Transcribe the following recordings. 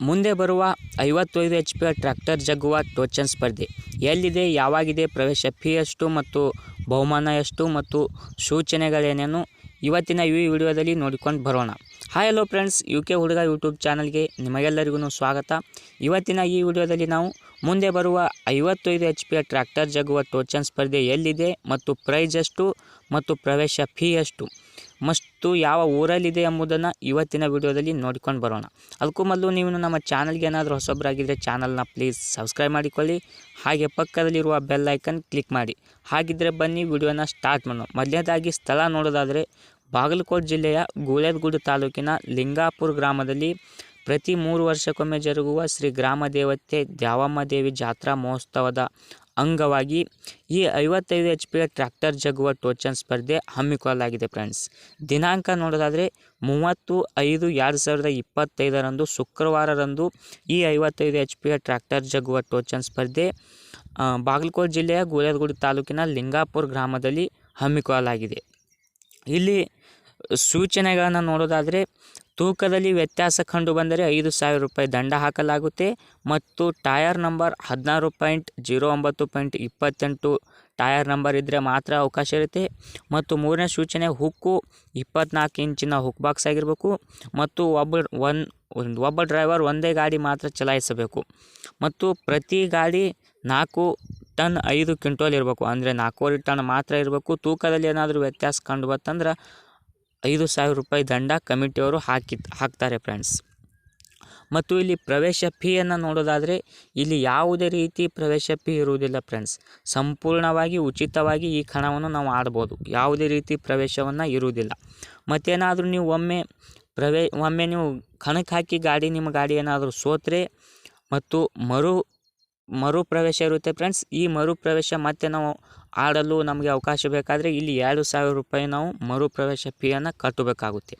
ಮುಂದೆ ಬರುವ ಐವತ್ತೈದು ಎಚ್ ಪಿ ಟ್ರ್ಯಾಕ್ಟರ್ ಜಗ್ಗುವ ಟೋಚನ್ ಸ್ಪರ್ಧೆ. ಎಲ್ಲಿದೆ, ಯಾವಾಗಿದೆ, ಪ್ರವೇಶ ಫೀ ಎಷ್ಟು ಮತ್ತು ಬಹುಮಾನ ಎಷ್ಟು ಮತ್ತು ಸೂಚನೆಗಳೇನೇನು? ಇವತ್ತಿನ ಈ ವಿಡಿಯೋದಲ್ಲಿ ನೋಡಿಕೊಂಡು ಬರೋಣ. Hi hello friends U K ಹುಡುಗ ಯೂಟ್ಯೂಬ್ ಚಾನಲ್ಗೆ ನಿಮಗೆಲ್ಲರಿಗೂ ಸ್ವಾಗತ. ಇವತ್ತಿನ ಈ ವಿಡಿಯೋದಲ್ಲಿ ನಾವು ಮುಂದೆ ಬರುವ ಐವತ್ತೈದು ಎಚ್ ಪಿ ಟ್ರ್ಯಾಕ್ಟರ್ ಜಗ್ಗುವ ಟೋಚನ್ ಸ್ಪರ್ಧೆ ಎಲ್ಲಿದೆ ಮತ್ತು ಪ್ರೈಸ್ ಎಷ್ಟು ಮತ್ತು ಪ್ರವೇಶ ಫೀ ಎಷ್ಟು? ಮತ್ತು ಯಾವ ಊರಲ್ಲಿದೆ ಎಂಬುದನ್ನು ಇವತ್ತಿನ ವಿಡಿಯೋದಲ್ಲಿ ನೋಡ್ಕೊಂಡು ಬರೋಣ. ಅದಕ್ಕೂ ಮೊದಲು ನೀವು ನಮ್ಮ ಚಾನಲ್ಗೆ ಏನಾದರೂ ಹೊಸೊಬ್ಬರಾಗಿದ್ದರೆ ಚಾನಲ್ನ ಪ್ಲೀಸ್ ಸಬ್ಸ್ಕ್ರೈಬ್ ಮಾಡಿಕೊಳ್ಳಿ. ಹಾಗೆ ಪಕ್ಕದಲ್ಲಿರುವ ಬೆಲ್ ಐಕನ್ ಕ್ಲಿಕ್ ಮಾಡಿ. ಹಾಗಿದ್ದರೆ ಬನ್ನಿ ವಿಡಿಯೋನ ಸ್ಟಾರ್ಟ್ ಮಾಡೋಣ. ಮೊದಲನೇದಾಗಿ ಸ್ಥಳ ನೋಡೋದಾದರೆ ಬಾಗಲಕೋಟೆ ಜಿಲ್ಲೆಯ ಗೂಳೆದಗುಡು ತಾಲೂಕಿನ ಲಿಂಗಾಪುರ ಗ್ರಾಮದಲ್ಲಿ ಪ್ರತಿ ಮೂರು ವರ್ಷಕ್ಕೊಮ್ಮೆ ಜರುಗುವ ಶ್ರೀ ಗ್ರಾಮ ದೇವತೆ ದ್ಯಾವಮ್ಮ ದೇವಿ ಜಾತ್ರಾ ಮಹೋತ್ಸವದ ಅಂಗವಾಗಿ ಈ ಐವತ್ತೈದು ಎಚ್ ಪಿ ಟ್ರ್ಯಾಕ್ಟರ್ ಜಗುವ ಟೋಚನ್ ಸ್ಪರ್ಧೆ ಹಮ್ಮಿಕೊಳ್ಳಲಾಗಿದೆ ಫ್ರೆಂಡ್ಸ್. ದಿನಾಂಕ ನೋಡೋದಾದರೆ ಮೂವತ್ತು ಐದು ಎರಡು ಸಾವಿರದ ಇಪ್ಪತ್ತೈದರಂದು ಶುಕ್ರವಾರರಂದು ಈ ಐವತ್ತೈದು ಎಚ್ ಪಿ ಟ್ರ್ಯಾಕ್ಟರ್ ಜಗುವ ಟೋಚನ್ ಸ್ಪರ್ಧೆ ಬಾಗಲಕೋಟೆ ಜಿಲ್ಲೆಯ ಗೋಲದಗುಡಿ ತಾಲೂಕಿನ ಲಿಂಗಾಪುರ ಗ್ರಾಮದಲ್ಲಿ ಹಮ್ಮಿಕೊಳ್ಳಲಾಗಿದೆ. ಇಲ್ಲಿ ಸೂಚನೆಗಳನ್ನು ನೋಡೋದಾದರೆ ತೂಕದಲ್ಲಿ ವ್ಯತ್ಯಾಸ ಕಂಡು ಬಂದರೆ ಐದು ಸಾವಿರ ರೂಪಾಯಿ ದಂಡ ಹಾಕಲಾಗುತ್ತೆ ಮತ್ತು ಟಯರ್ ನಂಬರ್ ಹದಿನಾರು ಪಾಯಿಂಟ್ ಜೀರೋ ಒಂಬತ್ತು ಪಾಯಿಂಟ್ ಇಪ್ಪತ್ತೆಂಟು ಟಯರ್ ನಂಬರ್ ಇದ್ದರೆ ಮಾತ್ರ ಅವಕಾಶ ಇರುತ್ತೆ. ಮತ್ತು ಮೂರನೇ ಸೂಚನೆ, ಹುಕ್ಕು ಇಪ್ಪತ್ನಾಲ್ಕು ಇಂಚಿನ ಹುಕ್ ಬಾಕ್ಸ್ ಆಗಿರಬೇಕು. ಮತ್ತು ಒಬ್ಬ ಒನ್, ಒಬ್ಬ ಡ್ರೈವರ್ ಒಂದೇ ಗಾಡಿ ಮಾತ್ರ ಚಲಾಯಿಸಬೇಕು. ಮತ್ತು ಪ್ರತಿ ಗಾಡಿ ನಾಲ್ಕು ಟನ್ ಐದು ಕ್ವಿಂಟೋಲ್ ಇರಬೇಕು. ಅಂದರೆ ನಾಲ್ಕೂವರೆ ಟನ್ ಮಾತ್ರ ಇರಬೇಕು. ತೂಕದಲ್ಲಿ ಏನಾದರೂ ವ್ಯತ್ಯಾಸ ಕಂಡು ಬಂತಂದ್ರೆ ಐದು ಸಾವಿರ ರೂಪಾಯಿ ದಂಡ ಕಮಿಟಿಯವರು ಹಾಕಿ ಹಾಕ್ತಾರೆ ಫ್ರೆಂಡ್ಸ್. ಮತ್ತು ಇಲ್ಲಿ ಪ್ರವೇಶ ಫೀಯನ್ನು ನೋಡೋದಾದರೆ ಇಲ್ಲಿ ಯಾವುದೇ ರೀತಿ ಪ್ರವೇಶ ಫೀ ಇರುವುದಿಲ್ಲ ಫ್ರೆಂಡ್ಸ್. ಸಂಪೂರ್ಣವಾಗಿ ಉಚಿತವಾಗಿ ಈ ಕಣವನ್ನು ನಾವು ಆಡ್ಬೋದು. ಯಾವುದೇ ರೀತಿ ಪ್ರವೇಶವನ್ನು ಇರುವುದಿಲ್ಲ. ಮತ್ತೇನಾದರೂ ನೀವು ಒಮ್ಮೆ ಪ್ರವೇ, ಒಮ್ಮೆ ನೀವು ಕಣಕ್ಕೆ ಹಾಕಿ ಗಾಡಿ, ನಿಮ್ಮ ಗಾಡಿ ಏನಾದರೂ ಸೋತ್ರೆ ಮತ್ತು ಮರು ಮರು ಪ್ರವೇಶ ಇರುತ್ತೆ ಫ್ರೆಂಡ್ಸ್ ಈ ಮರುಪ್ರವೇಶ ಮತ್ತೆ ನಾವು ಆಡಲು ನಮಗೆ ಅವಕಾಶ ಬೇಕಾದರೆ ಇಲ್ಲಿ ಎರಡು ಸಾವಿರ ರೂಪಾಯಿ ನಾವು ಮರುಪ್ರವೇಶ ಫೀಯನ್ನು ಕಟ್ಟಬೇಕಾಗುತ್ತೆ.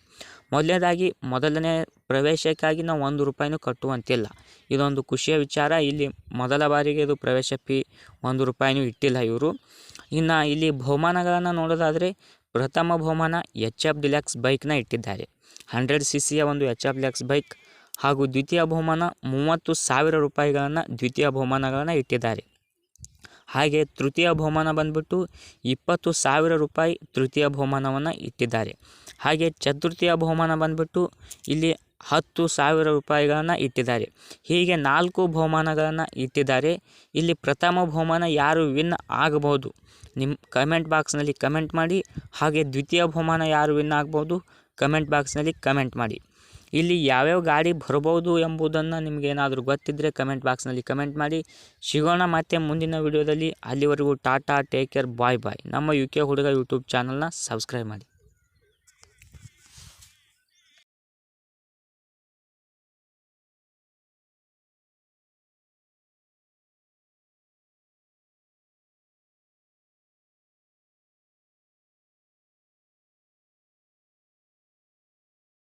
ಮೊದಲನೇದಾಗಿ, ಮೊದಲನೇ ಪ್ರವೇಶಕ್ಕಾಗಿ ನಾವು ಒಂದು ರೂಪಾಯಿನೂ ಕಟ್ಟುವಂತಿಲ್ಲ. ಇದೊಂದು ಖುಷಿಯ ವಿಚಾರ. ಇಲ್ಲಿ ಮೊದಲ ಬಾರಿಗೆ ಇದು ಪ್ರವೇಶ ಫೀ ಒಂದು ರೂಪಾಯಿನೂ ಇಟ್ಟಿಲ್ಲ ಇವರು. ಇನ್ನು ಇಲ್ಲಿ ಬಹುಮಾನಗಳನ್ನು ನೋಡೋದಾದರೆ ಪ್ರಥಮ ಬಹುಮಾನ ಎಚ್ ಎಫ್ ಡಿಲ್ಯಾಕ್ಸ್ ಬೈಕ್ನ ಇಟ್ಟಿದ್ದಾರೆ. ಹಂಡ್ರೆಡ್ ಸಿ ಸಿಯ ಒಂದು ಎಚ್ ಎಫ್ ಡಿಲ್ಯಾಕ್ಸ್ ಬೈಕ್ ಹಾಗೂ ದ್ವಿತೀಯ ಬಹುಮಾನ ಮೂವತ್ತು ಸಾವಿರ ರೂಪಾಯಿಗಳನ್ನು ದ್ವಿತೀಯ ಬಹುಮಾನಗಳನ್ನು ಇಟ್ಟಿದ್ದಾರೆ. ಹಾಗೆ ತೃತೀಯ ಬಹುಮಾನ ಬಂದ್ಬಿಟ್ಟು ಇಪ್ಪತ್ತು ಸಾವಿರ ರೂಪಾಯಿ ತೃತೀಯ ಬಹುಮಾನವನ್ನು ಇಟ್ಟಿದ್ದಾರೆ. ಹಾಗೆ ಚತುರ್ಥಿಯ ಬಹುಮಾನ ಬಂದ್ಬಿಟ್ಟು ಇಲ್ಲಿ ಹತ್ತು ಸಾವಿರ ರೂಪಾಯಿಗಳನ್ನು ಇಟ್ಟಿದ್ದಾರೆ. ಹೀಗೆ ನಾಲ್ಕು ಬಹುಮಾನಗಳನ್ನು ಇಟ್ಟಿದ್ದಾರೆ. ಇಲ್ಲಿ ಪ್ರಥಮ ಬಹುಮಾನ ಯಾರು ವಿನ್ ಆಗಬಹುದು ನಿಮ್ಮ ಕಮೆಂಟ್ ಬಾಕ್ಸ್ನಲ್ಲಿ ಕಮೆಂಟ್ ಮಾಡಿ. ಹಾಗೆ ದ್ವಿತೀಯ ಬಹುಮಾನ ಯಾರು ವಿನ್ ಆಗ್ಬೋದು? ಕಮೆಂಟ್ ಬಾಕ್ಸ್ನಲ್ಲಿ ಕಮೆಂಟ್ ಮಾಡಿ. ಇಲ್ಲಿ ಯಾವ್ಯಾವ ಗಾಡಿ ಬರ್ಬೋದು ಎಂಬುದನ್ನು ನಿಮಗೇನಾದರೂ ಗೊತ್ತಿದ್ದರೆ ಕಮೆಂಟ್ ಬಾಕ್ಸ್ನಲ್ಲಿ ಕಮೆಂಟ್ ಮಾಡಿ. ಸಿಗೋಣ ಮತ್ತೆ ಮುಂದಿನ ವಿಡಿಯೋದಲ್ಲಿ ಅಲ್ಲಿವರೆಗೂ tata take care, bye bye. ನಮ್ಮ ಯು ಕೆ ಹುಡುಗ ಯೂಟ್ಯೂಬ್ ಚಾನಲ್ನ ಸಬ್ಸ್ಕ್ರೈಬ್ ಮಾಡಿ.